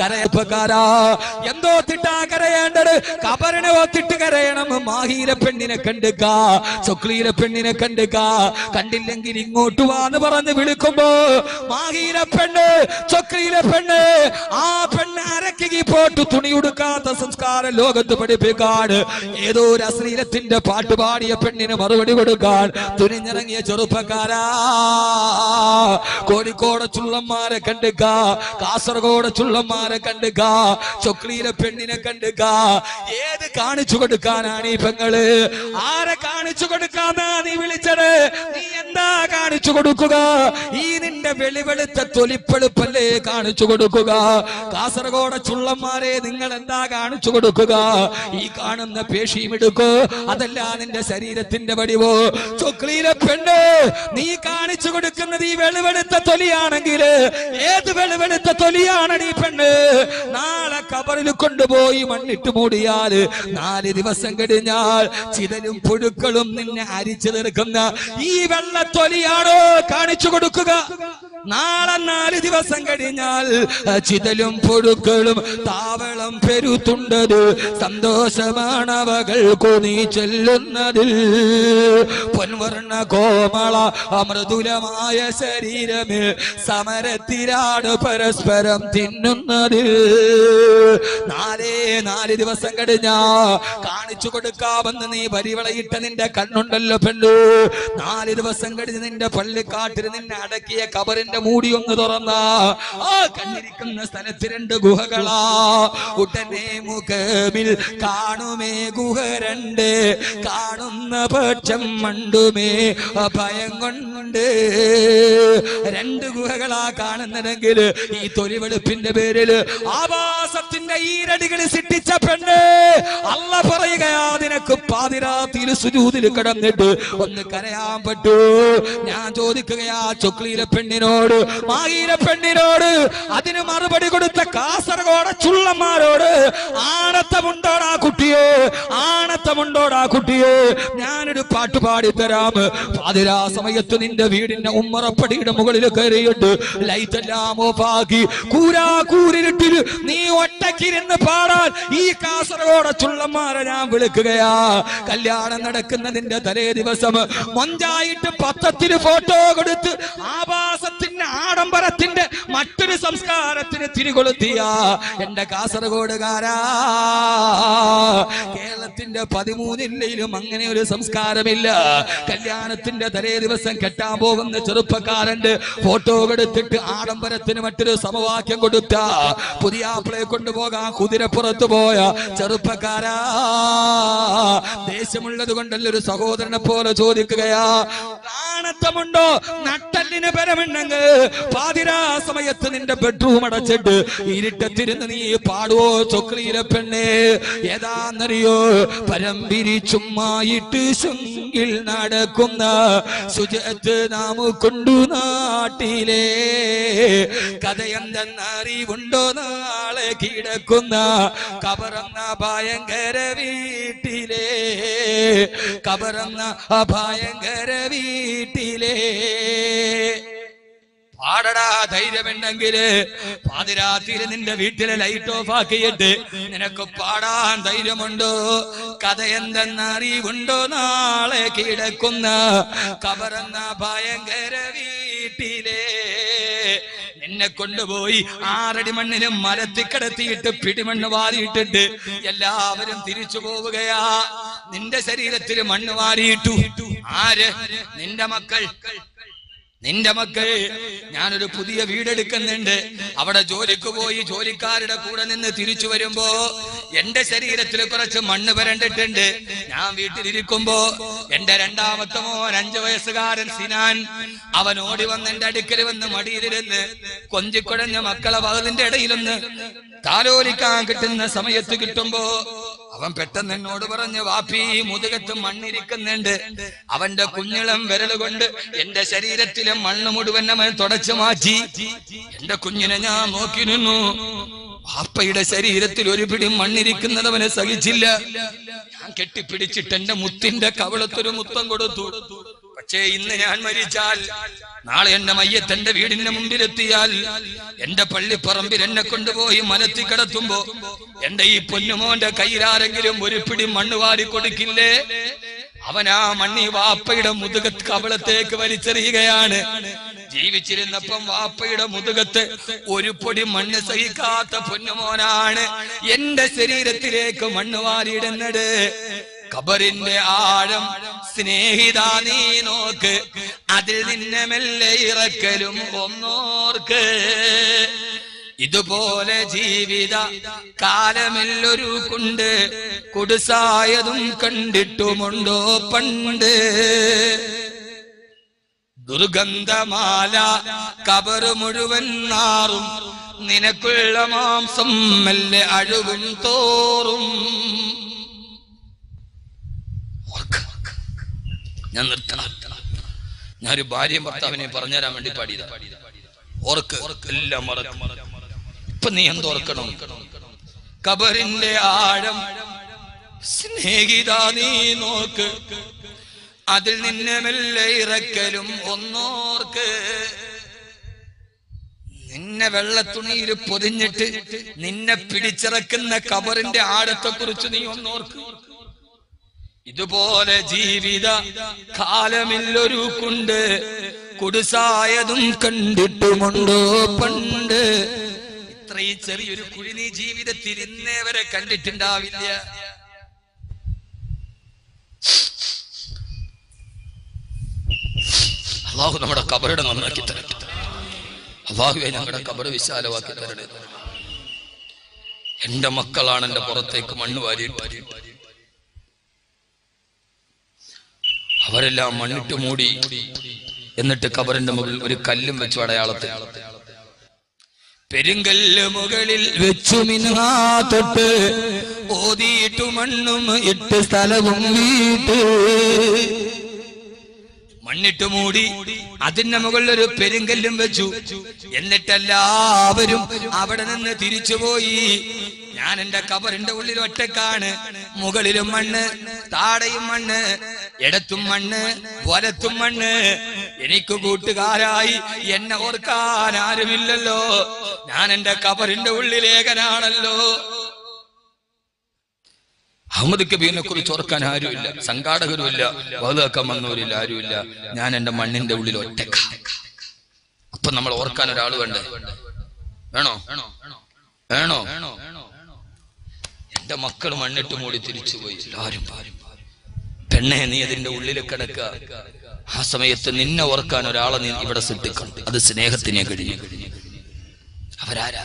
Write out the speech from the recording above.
കരയപ്പക്കാരാ എന്തോ തിട്ടാ കരയേണ്ടത്? കബറിനെ ഒത്തിട്ട് കരയണം. മാഹീര പെണ്ണിനെ കണ്ടുക ചൊക്ലീര പെണ്ണിനെ കണ്ടുക. കണ്ടില്ലെങ്കിൽ ഇങ്ങോട്ട് വാന്ന് പറഞ്ഞ് വിളിക്കുമ്പോ മാഹീര പെണ്ണ് ചൊക്ലീര പെണ്ണ് ആ പെണ്ണ് അരക്കി പോട്ട് തുണി ഉടുക്കാത്ത സംസ്കാരം ലോകത്ത് പഠിപ്പിക്കാൻ. ഏതോ ഒരു അശ്ലീലത്തിന്റെ പാട്ട് പാടിയ പെണ്ണിന് മറുപടി കൊടുക്കാൻ. തുനിഞ്ഞിറങ്ങിയ ചെറുപ്പക്കാരാ. കോഴിക്കോട് ചുള്ളന്മാരെ കണ്ടുക. കാസർഗോഡ് ചുള്ളന്മാരെ കണ്ടുക. ചൊക്ലിയിലെ പെണ്ണിനെ കണ്ടുക. ഏത് കാണിച്ചു കൊടുക്കാനാണ് ഈ പെങ്ങൾ? ആരെ കാണിച്ചു കൊടുക്കാന്നാ നീ വിളിച്ചത്? നീ എന്താ കാണിച്ചു കൊടുക്കുക? ഈ നിന്റെ വെളിവെളുത്ത തൊലിപ്പെളുപ്പല്ലേ കാണിച്ചു കൊടുക്കുക? കാസർഗോഡ് ചുള്ളന്മാരെ നിങ്ങൾ എന്താ കാണിച്ചു കൊടുക്കുക? ഈ കാണുന്ന പേശിയും എടുക്കോ? അതല്ല നിന്റെ ശരീരത്തിന്റെ വടിവോ? ചൊക്ലിയിലെ പെണ്ണ് നീ കാണിച്ചു കൊടുക്കുന്നത് ഈ വെളിവെടുത്ത തൊലിയാണെങ്കിൽ ഏത് വെളിവെടുത്ത തൊലിയാണ് ഈ പെണ്ണ്? നാളെ കബറിൽ കൊണ്ടുപോയി മണ്ണിട്ട് മൂടിയാൽ നാല് ദിവസം കഴിഞ്ഞാൽ ചിതലും പുഴുക്കളും നിന്നെ അരിച്ചു തീർക്കുന്ന ഈ വെള്ള തൊലിയാണോ കാണിച്ചു കൊടുക്കുക? നാളെ നാല് ദിവസം കഴിഞ്ഞാൽ ചിതലും പുഴുക്കളും താവളം പെരുത്തുണ്ടത്. സന്തോഷമാണവകൾക്കു നീ ചെല്ലുന്നതിൽ. പൊൻവർണ കോമള അമൃതുലമായ ശരീരമേ സമരത്തിലാണ് പരസ്പരം തിന്നുന്നതിൽ നാലേ നാല് ദിവസം കഴിഞ്ഞ കാണിച്ചു കൊടുക്കാമെന്ന് നീ പരിവളയിട്ട നിന്റെ കണ്ണുണ്ടല്ലോ പെണ്ണു. നാല് ദിവസം കഴിഞ്ഞ് നിന്റെ പള്ളിക്കാട്ടിൽ നിന്നെ അടക്കിയ കബറിന്റെ മൂടി ഒന്ന് തുറന്ന. ആ കണ്ണിരിക്കുന്ന സ്ഥലത്ത് രണ്ട് ഗുഹകളാ. ഉടനെ മുഖമിൽ കാണുമേ ഗുഹ രണ്ട്. കാണുന്ന പക്ഷം മണ്ടുമേ ഭയം കൊണ്ട്. രണ്ട് ഗുഹകളാ കാണുന്നതെങ്കിൽ ഈ തൊലിവെളുപ്പിന്റെ പേരിൽ ആവാസത്തിന്റെ ഈരടികൾ സിട്ടിച്ച പെണ്ണ്. അല്ല പറയുകയാ നിനക്ക് പാതിരാത്തിയിൽ സുജൂതിൽ കിടന്നിട്ട് ഒന്ന് കരയാൻ പറ്റൂ. ഞാൻ ചോദിക്കുകയാ ചൊക്ലിയിലെ പെണ്ണിനോട് മായിലെ പെണ്ണിനോട് അതിന് മറുപടി കൊടുത്ത കാസർഗോഡ ചുള്ളന്മാരോട് ആണത്തമുണ്ടോടാ കുട്ടിയെ ആണത്തമുണ്ടോടാ കുട്ടിയെ ഞാനൊരു പാട്ട് പാടിത്തരാം. പാതിരാ സമയത്ത് നിന്റെ വീടിന്റെ ഉമ്മറപ്പടിയുടെ മുകളിൽ കയറിയിട്ട് ലൈറ്റ് എല്ലാം ഓഫാക്കി കൂരാ കൂരിട്ടിൽ നീ ഒറ്റക്കിരുന്ന് പാടാൻ ഈ കാസർഗോഡ ചുള്ളന്മാരെ ഞാൻ വിളിക്കുകയാ. കല്യാണം നടക്കുന്നതിന്റെ തലേ ദിവസം മൊഞ്ചായിട്ട് പത്രത്തിന് ഫോട്ടോ കൊടുത്ത് ആവാസത്തിന്റെ ആഡംബരത്തിന്റെ മറ്റൊരു സംസ്കാരത്തിന് തിരികൊളുത്തിയ. എന്റെ കാസർഗോഡുകാരാ കേരളത്തിന്റെ പതിമൂന്ന് ജില്ലയിലും അങ്ങനെ ഒരു സംസ്കാരമില്ല. കല്യാണത്തിന്റെ തലേ ദിവസം കെട്ടാൻ പോകുന്ന ചെറുപ്പക്കാരന്റെ ഫോട്ടോ എടുത്തിട്ട് ആഡംബരത്തിന് മറ്റൊരു സമവാക്യം കൊടുത്ത. പുതിയ ആപ്പിളെ കൊണ്ടുപോകാൻ കുതിരപ്പുറത്ത് പോയ ചെറുപ്പക്കാരാ. ദേശമുള്ളത് കൊണ്ടല്ല ഒരു സഹോദരനെ പോലെ ചോദിക്കുകയാ. ണത്തമുണ്ടോ നട്ടല്ലിന് പരമുണ്ടെങ്കിൽ പാതിരാ സമയത്ത് നിന്റെ ബെഡ്റൂം അടച്ചിട്ട് ഇരുട്ടത്തിരുന്ന് നീ പാടുവോ ചൊക്ലിയിലെ പെണ്ണേ? ഏതാന്നറിയോ? പരമ്പിരി ചുമ്മായിട്ട് ശുങ്കിൽ നടക്കുന്ന സുജത്ത് നാമു കൊണ്ടു നാട്ടിലെ. കഥയെന്തെന്നറിവുണ്ടോ നാളെ കിടക്കുന്ന കബറന്ന ഭയങ്കര വീട്ടിലെ കബറന്ന ഭയങ്കര വീട്ടിലെ. പാടടാ ധൈര്യമുണ്ടെങ്കിൽ പാതിരാത്രിയിൽ നിന്റെ വീട്ടിലെ ലൈറ്റ് ഓഫ് ആക്കിയിട്ട് നിനക്ക് പാടാൻ ധൈര്യമുണ്ടോ? കഥ എന്തെന്ന അറിവുണ്ടോ നാളെ കിടക്കുന്ന കബറന്ന ഭയങ്കര വീട്ടിലെ. നിന്നെ കൊണ്ടുപോയി ആറടി മണ്ണിലും മരത്തി കിടത്തിയിട്ട് പിടിമണ്ണ് വാരിയിട്ടിട്ട് എല്ലാവരും തിരിച്ചു പോവുകയാ. നിന്റെ ശരീരത്തിൽ മണ്ണ് വാരിയിട്ടു. ആര്? നിന്റെ മക്കൾ. നിന്റെ മക്കൾ ഞാനൊരു പുതിയ വീടെടുക്കുന്നുണ്ട്. അവിടെ ജോലിക്ക് പോയി ജോലിക്കാരുടെ കൂടെ നിന്ന് തിരിച്ചു വരുമ്പോ എന്റെ ശരീരത്തിൽ കുറച്ച് മണ്ണ് വരണ്ടിട്ടുണ്ട്. ഞാൻ വീട്ടിലിരിക്കുമ്പോ എന്റെ രണ്ടാമത്തെ മോൻ അഞ്ചു വയസ്സുകാരൻ സിനാൻ അവൻ ഓടി വന്ന് എന്റെ അടുക്കൽ വന്ന് മടിയിലിരുന്ന് കൊഞ്ചിക്കുഴഞ്ഞ മക്കളെ വകതിന്റെ ഇടയിലൊന്ന് താലോലിക്കാൻ കിട്ടുന്ന സമയത്ത് കിട്ടുമ്പോ അവൻ പെട്ടെന്ന് എന്നോട് പറഞ്ഞു വാപ്പി മുതുകത്ത് മണ്ണിരിക്കുന്നുണ്ട്. അവന്റെ കുഞ്ഞിളം വിരലുകൊണ്ട് എന്റെ ശരീരത്തിലെ മണ്ണ് മുഴുവൻ അവൻ തുടച്ചു മാറ്റി. എന്റെ കുഞ്ഞിനെ ഞാൻ നോക്കി നിന്നു. വാപ്പയുടെ ശരീരത്തിൽ ഒരു പിടി മണ്ണിരിക്കുന്നത് അവനെ സഹിച്ചില്ല. ഞാൻ കെട്ടിപ്പിടിച്ചിട്ട് എന്റെ മുത്തിന്റെ കവളത്തൊരു മുത്തം കൊടുത്തു. പക്ഷേ ഇന്ന് ഞാൻ മരിച്ചാൽ നാളെ എന്റെ മയ്യത്ത് എന്റെ വീടിന്റെ മുമ്പിലെത്തിയാൽ എന്റെ പള്ളിപ്പറമ്പിൽ എന്നെ കൊണ്ടുപോയി മലത്തി കിടത്തുമ്പോ എന്റെ ഈ പൊന്നുമോന്റെ കയ്യിലാരെങ്കിലും ഒരു പിടി മണ്ണ് വാരി കൊടുക്കില്ലേ? അവനാ മണ്ണി വാപ്പയുടെ മുതുകത്ത് കവളത്തേക്ക് വലിച്ചെറിയുകയാണ്. ജീവിച്ചിരുന്നപ്പം വാപ്പയുടെ മുതുകത്ത് ഒരു പൊടി മണ്ണ് സഹിക്കാത്ത പൊന്നുമോനാണ് എന്റെ ശരീരത്തിലേക്ക് മണ്ണ് വാരിയിടുന്നത്. കബറിന്റെ ആഴം സ്നേഹിത നീ നോക്ക്. അതിൽ നിന്നെ മെല്ലെ ഇറക്കലും ഒന്നോർക്ക്. ഇതുപോലെ ജീവിത കാലമെല്ലൊരു കുണ്ട് കുടുസായതും കണ്ടിട്ടുമുണ്ടോ പണ്ട്. ദുർഗന്ധമാല കബറ് മുഴുവൻ നാറും നിനക്കുള്ള മാംസം മെല്ലെ അഴുകും തോറും ഓർക്ക്. ഞാൻ നിർത്തണം ഞാനൊരു ഭാര്യയും ഭർത്താവിനെ പറഞ്ഞുതരാൻ വേണ്ടി പാടിയതാ. ഓർക്ക് എല്ലാം മറക്കും. ഇപ്പൊ നീ എന്തോർക്കണം കബറിന്റെ ആഴം സ്നേഹിത നീ നോക്ക്. അതിൽ നിന്നെ മെല്ലെ ഇറക്കലും ഒന്നോർക്ക്. നിന്നെ വെള്ളത്തുണിയിൽ പൊതിഞ്ഞിട്ട് നിന്നെ പിടിച്ചിറക്കുന്ന കബറിന്റെ ആഴത്തെ കുറിച്ച് നീ ഒന്നോർക്ക്. ഇതുപോലെ ജീവിത കാലമില്ലൊരു കുണ്ട് കുടുസായതും കണ്ടിട്ടുമുണ്ടോ പണ്ട്? ഇത്രയും ചെറിയൊരു കുഴിനി ജീവിതത്തിൽ ഇന്നേവരെ കണ്ടിട്ടുണ്ടാവില്ല. അള്ളാഹു നമ്മുടെ കബറുടെ നന്നാക്കി തരട്ടെ. അള്ളാഹുവെ ഞങ്ങളുടെ കബറ് വിശാലമാക്കി തരട്ടെ. എന്റെ മക്കളാണ് എന്റെ പുറത്തേക്ക് മണ്ണ് വാരി വാരി അവരെല്ലാം മണ്ണിട്ട് മൂടി എന്നിട്ട് കബറിന്റെ മുകളിൽ ഒരു കല്ലും വെച്ചു അടയാളത്തിൽ. പെരുങ്കല്ല് മുകളിൽ വെച്ചു മിനാ തൊട്ട് ഓതിയിട്ടു മണ്ണും ഇട്ട് സ്ഥലവും വീട്ട്. മണ്ണിട്ട് മൂടി അതിന്റെ മുകളിൽ ഒരു പെരുങ്കല്ലും വെച്ചു. എന്നിട്ടെല്ലാവരും അവിടെ നിന്ന് തിരിച്ചുപോയി ഞാൻ എന്റെ കബറിന്റെ ഉള്ളിൽ ഒറ്റക്കാണ്. മുകളിലും മണ്ണ് താടയും മണ്ണ് ഇടത്തും മണ്ണ് വലത്തും മണ്ണ്. എനിക്ക് കൂട്ടുകാരായി എന്നെ ഓർക്കാൻ ആരുമില്ലല്ലോ. ഞാൻ എന്റെ കബറിന്റെ ഉള്ളിലേകനാണല്ലോ. അഹമ്മദ് കബീറിനെ കുറിച്ച് ഓർക്കാൻ ആരുമില്ല. സംഘാടകരുമില്ല. വലുതാക്കാൻ വന്നവരില്ല ആരുമില്ല. ഞാൻ എന്റെ മണ്ണിന്റെ ഉള്ളിൽ ഒറ്റക്ക. അപ്പൊ നമ്മൾ ഓർക്കാൻ ഒരാൾ വേണ്ടേ? വേണോ? വേണോ? എന്റെ മക്കൾ മണ്ണിട്ട് മൂടി തിരിച്ചുപോയി. എല്ലാരും പെണ്ണെ നീ അതിന്റെ ഉള്ളിൽ കിടക്ക ആ സമയത്ത് നിന്നെ ഓർക്കാൻ ഒരാളെ നീ ഇവിടെ സൃഷ്ടിക്കണം. അത് സ്നേഹത്തിനെ കഴിഞ്ഞു അവരാരാ?